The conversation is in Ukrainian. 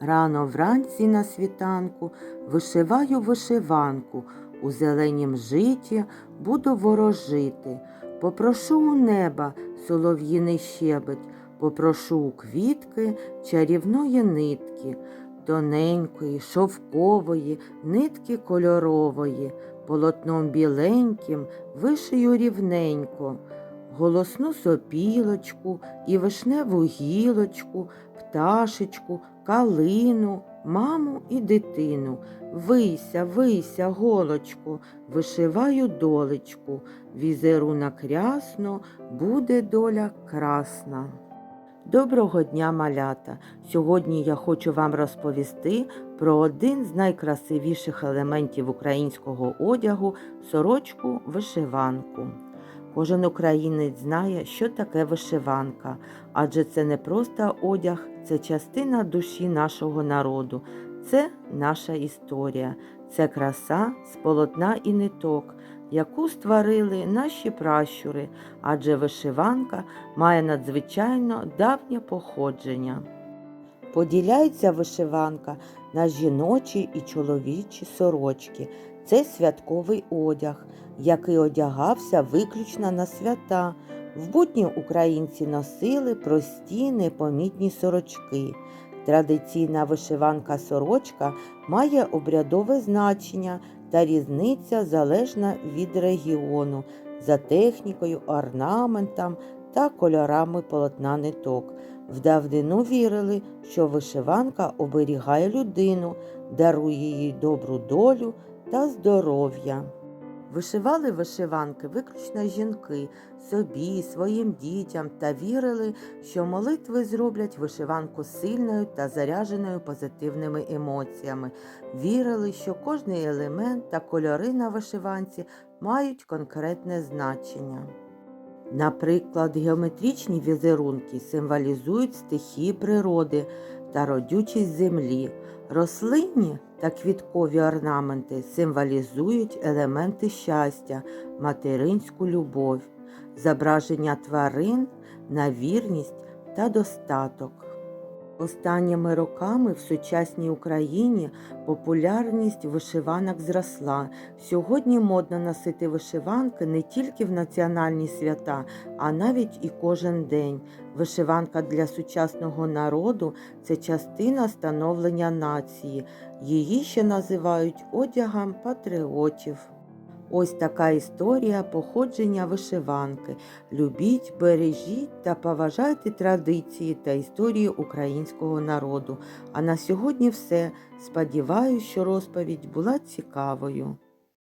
Рано вранці на світанку вишиваю вишиванку, у зеленім житі буду ворожити. Попрошу у неба солов'їний щебет, попрошу у квітки чарівної нитки, тоненької, шовкової, нитки кольорової, полотном біленьким вишию рівненько, голосну сопілочку і вишневу гілочку, пташечку, калину, маму і дитину. Вийся, вийся, голочку, вишиваю долечку, візерунок рясно, буде доля красна. Доброго дня, малята! Сьогодні я хочу вам розповісти про один з найкрасивіших елементів українського одягу сорочку вишиванку. Кожен українець знає, що таке вишиванка, адже це не просто одяг, це частина душі нашого народу, це наша історія, це краса з і ниток, яку створили наші пращури, адже вишиванка має надзвичайно давнє походження. Поділяється вишиванка на жіночі і чоловічі сорочки. Це святковий одяг, який одягався виключно на свята. В будні українці носили прості непомітні сорочки. Традиційна вишиванка сорочка має обрядове значення та різниця залежна від регіону за технікою, орнаментом та кольорами полотна ниток. В давнину вірили, що вишиванка оберігає людину, дарує їй добру долю та здоров'я. Вишивали вишиванки виключно жінки собі, своїм дітям та вірили, що молитви зроблять вишиванку сильною та зарядженою позитивними емоціями. Вірили, що кожний елемент та кольори на вишиванці мають конкретне значення. Наприклад, геометричні візерунки символізують стихії природи та родючість землі. Рослинні та квіткові орнаменти символізують елементи щастя, материнську любов, зображення тварин на вірність та достаток. Останніми роками в сучасній Україні популярність вишиванок зросла. Сьогодні модно носити вишиванки не тільки в національні свята, а навіть і кожен день. Вишиванка для сучасного народу це частина становлення нації. Її ще називають одягом патріотів. Ось така історія походження вишиванки. Любіть, бережіть та поважайте традиції та історії українського народу. А на сьогодні все. Сподіваюсь, що розповідь була цікавою.